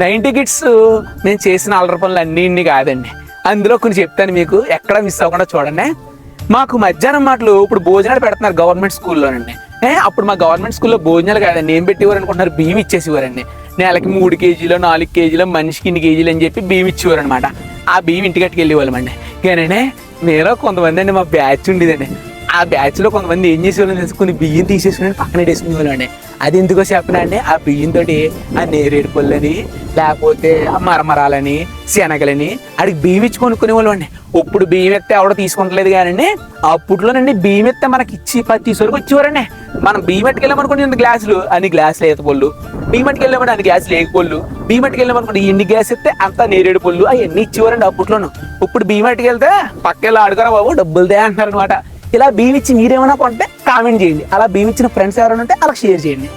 Ninety kids నేను చేసిన అల్లరి పనులు అన్ని ఇన్ని కాదండి. అందులో కొన్ని చెప్తాను మీకు ఎక్కడ మిస్ అవ్వకుండా చూడండి. మాకు మధ్యాహ్నం మాటలు ఇప్పుడు భోజనాలు పెడుతున్నారు గవర్నమెంట్ స్కూల్లోనండి. అప్పుడు మా గవర్నమెంట్ స్కూల్లో భోజనాలు కాదండి. ఏం పెట్టేవారు అనుకుంటున్నారు? బియ్యం ఇచ్చేసేవారండి. నెలకి మూడు కేజీలు నాలుగు కేజీలు మనిషికి ఇన్ని కేజీలు అని చెప్పి బియ్యం ఇచ్చేవారు అనమాట ఆ బియ్యం ఇంటికట్టుకు వెళ్ళేవాళ్ళమండి కానీ నేను కొంతమంది అండి మా బ్యాచ్ ఉండేదండి. ఆ బ్యాచ్లో కొంతమంది ఏం చేసేవాళ్ళని తెలుసుకుని బియ్యం తీసేసుకుని పక్కన వేసుకునేవాళ్ళండి అది ఎందుకో చెప్పిన అండి? ఆ బియ్యంతో ఆ నేరేడు పళ్ళని లేకపోతే ఆ మరమరాలని శనగలని ఆడికి బియ్యం ఇచ్చి కొనుక్కునేవాళ్ళు అండి. ఇప్పుడు బియ్యం ఎత్తే ఎవడ తీసుకుంటలేదు కానండి అప్పట్లోనండి బియ్యం ఎత్తే మనకి ఇచ్చి పది వరకు వచ్చేవారండి. మనం బియ్యం ఎట్టుకెళ్ళామనుకోండి గ్లాసులు? అన్ని గ్లాసులు ఈత పళ్ళు బియ్యం ఎట్టుకెళ్ళామని అన్ని గ్లాసులు ఏక పళ్ళు బియ్యం ఎట్టుకెళ్ళామనుకోండి ఎన్ని గ్యాస్ ఎత్తే అంత నేరేడు పళ్ళు అవన్నీ ఇచ్చేవారండి అప్పట్లోనూ. ఇప్పుడు బియ్యం ఎట్టుకెళ్తే పక్కెళ్ళి ఆడుకోరా బాబు డబ్బులు దే అంటారు అనమాట ఇలా బీవిచ్చి మీరేమైనా కొంటే కామెంట్ చేయండి. అలా బీవిచ్చిన ఫ్రెండ్స్ ఎవరైనా ఉంటే అలా షేర్ చేయండి.